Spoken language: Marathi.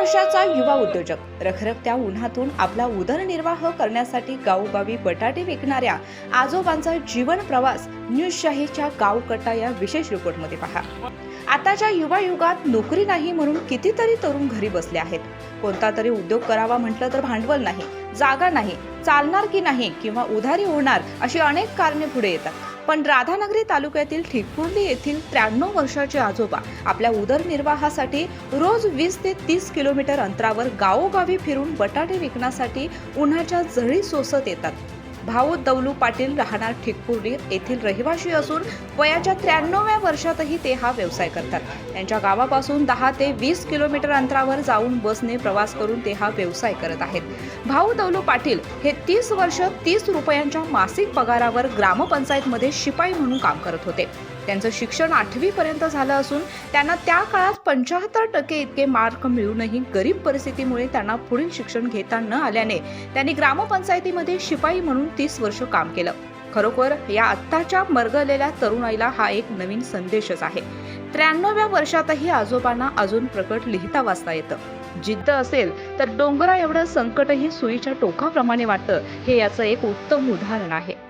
उद्योजक. रखरखत्या उन्हातून आपला उदरनिर्वाह करण्यासाठी गावोगावी बटाटे विकणाऱ्या आजोबांचा जीवन प्रवास न्यूजशाहीच्या गावकट्टा या विशेष रिपोर्टमध्ये पहा. आताच्या युवा युगात नोकरी नाही म्हणून कितीतरी तरुण घरी बसले आहेत. कोणता तरी उद्योग करावा म्हटलं तर भांडवल नाही जागा नाही चालणार की नाही किंवा उधारी होणार अशी अनेक कारणे पुढे येतात. पण राधानगरी तालुक्यातील ठिकपुर्ली येथील त्र्याण्णव वर्षाचे आजोबा आपल्या उदरनिर्वाहासाठी रोज वीस ते तीस किलोमीटर अंतरावर गावोगावी फिरून बटाटे विकण्यासाठी उन्हाच्या झळी सोसत येतात. भाऊ दौलू पाटील राहणार ठिकपुर्ली येथील रहिवाशी असून वयाच्या त्र्याण्णव्या वर्षातही ते हा व्यवसाय करतात. त्यांच्या गावापासून दहा ते वीस किलोमीटर अंतरावर जाऊन बसने प्रवास करून ते हा व्यवसाय करत आहेत. भाऊ दौलू पाटील हे तीस वर्ष तीस रुपयांच्या मासिक पगारावर ग्रामपंचायतमध्ये शिपाई म्हणून काम करत होते. त्यांचं शिक्षण आठवीपर्यंत झालं असून त्यांना त्या काळात पंच्याहत्तर टक्के इतके मार्क मिळूनही गरीब परिस्थितीमुळे त्यांना पुढील शिक्षण घेता न आल्याने त्यांनी ग्रामपंचायतीमध्ये शिपाई म्हणून तीस वर्ष काम केलं. खरोखर या आत्ताच्या मरगळलेल्या तरुणाईला हा एक नवीन संदेशच आहे. त्र्याण्णव्या वर्षातही आजोबांना अजून प्रकट लिहिता वाचता येतं. जिद्द असेल तर डोंगरा एवढं संकटही सुईच्या टोकाप्रमाणे वाटतं हे याचं एक उत्तम उदाहरण आहे.